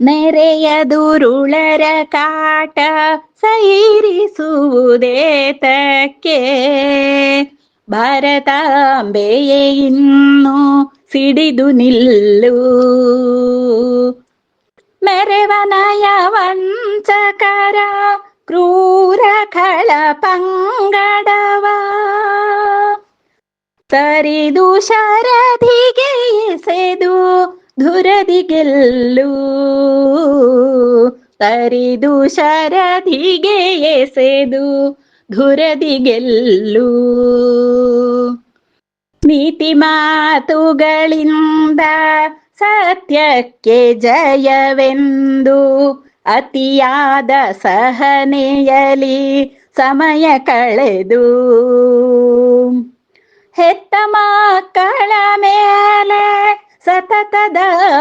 ನೆರೆಯ ದುರುಳರ ಕಾಟ ಸೈರಿಸುವುದೇತಕ್ಕೆ ಭಾರತಾಂಬೆಯೇ ಇನ್ನು ಸಿಡಿದು ನಿಲ್ಲು. ಮೆರೆವನಯ ವಂಚಕರ ಕ್ರೂರ ಖಳ ಪಂಗಡವ ಸರಿದು ಶರದಿಗೆ ಎಸೆದು ಧುರದಿ ಗೆಲ್ಲು ತರಿದು ಶರದಿಗೆ ಎಸೆದು ಧುರದಿ ಗೆಲ್ಲು ನೀತಿ ಮಾತುಗಳಿಂದ ಸತ್ಯಕ್ಕೆ ಜಯವೆಂದು ಅತಿಯಾದ ಸಹನೆಯಲಿ ಸಮಯ ಕಳೆದು. ಹೆತ್ತ ಮಕ್ಕಳ ಮೇಲೆ ಸತತದ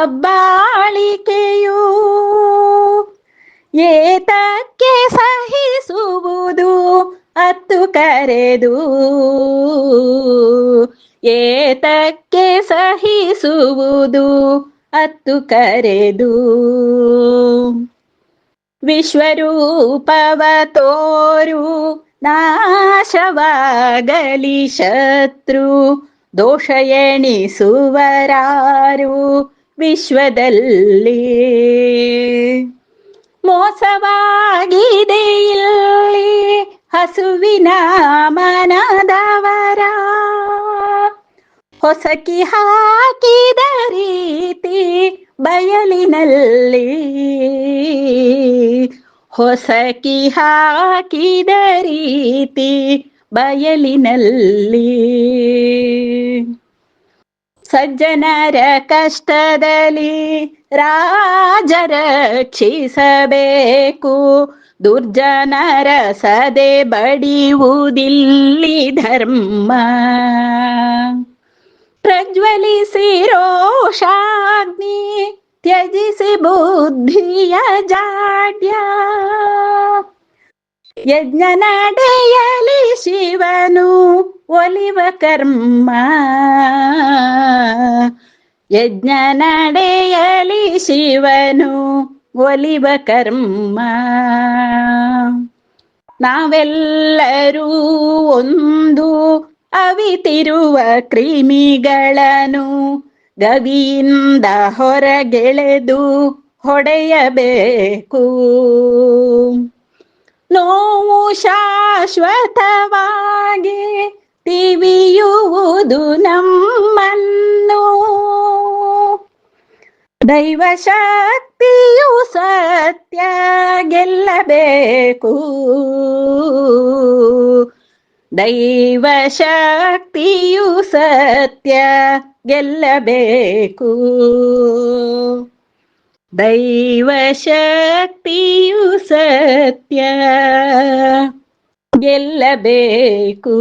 ಬಾಳಿಕೆಯು ಏತಕ್ಕೆ ಸಹಿಸುವುದು ಅತ್ತು ಕರೆದು. ಏತಕ್ಕೆ ಸಹಿಸುವುದು ಅತ್ತು ಕರೆದು. ವಿಶ್ವರೂಪವ ತೋರು ನಾಶವಾಗಲಿ ಶತ್ರು. ದೋಷ ವಿಶ್ವದಲ್ಲಿ. ಮೋಸವಾಗಿದೆ ಇಲ್ಲಿ ಹಸುವಿನ ಮನದವರ. ಹೊಸಕಿ ಹಾಕಿದ ರೀತಿ ಬಯಲಿನಲ್ಲಿ. ಹೊಸಕಿ ಹಾಕಿದ ರೀತಿ ಬಯಲಿನಲ್ಲಿ. ಸಜ್ಜನರ ಕಷ್ಟದಲ್ಲಿ ರಾಜರ ರಕ್ಷಿಸಬೇಕು. ದುರ್ಜನರ ಸದೆ ಬಡಿಯುವುದಿಲ್ಲಿ ಧರ್ಮ. ಪ್ರಜ್ವಲಿಸಿ ರೋಷಾಗ್ನಿ ತ್ಯಜಿಸಿ ಬುದ್ಧಿಯ ಜಾಡ್ಯ. ಯಜ್ಞ ನಡೆಯಲಿ ಒಲಿವ ಕರ್ಮ. ಯಜ್ಞ ನಡೆಯಲಿ ಶಿವನು ಒಲಿವ ಕರ್ಮ. ನಾವೆಲ್ಲರೂ ಒಂದು ಅವಿತಿರುವ ಕ್ರಿಮಿಗಳನ್ನು ಗವಿಯಿಂದ ಹೊರಗೆಳೆದು ಹೊಡೆಯಬೇಕು. ನೋವು ಶಾಶ್ವತವಾಗಿ ತಿವಿಯುವುದು ನಮ್ಮನ್ನು. ದೈವ ಶಕ್ತಿಯು ಸತ್ಯ ಗೆಲ್ಲಬೇಕು. ದೈವ ಶಕ್ತಿಯು ಸತ್ಯ ಗೆಲ್ಲಬೇಕು. ದೈವ ಶಕ್ತಿಯು ಸತ್ಯ ಗೆಲ್ಲಬೇಕು.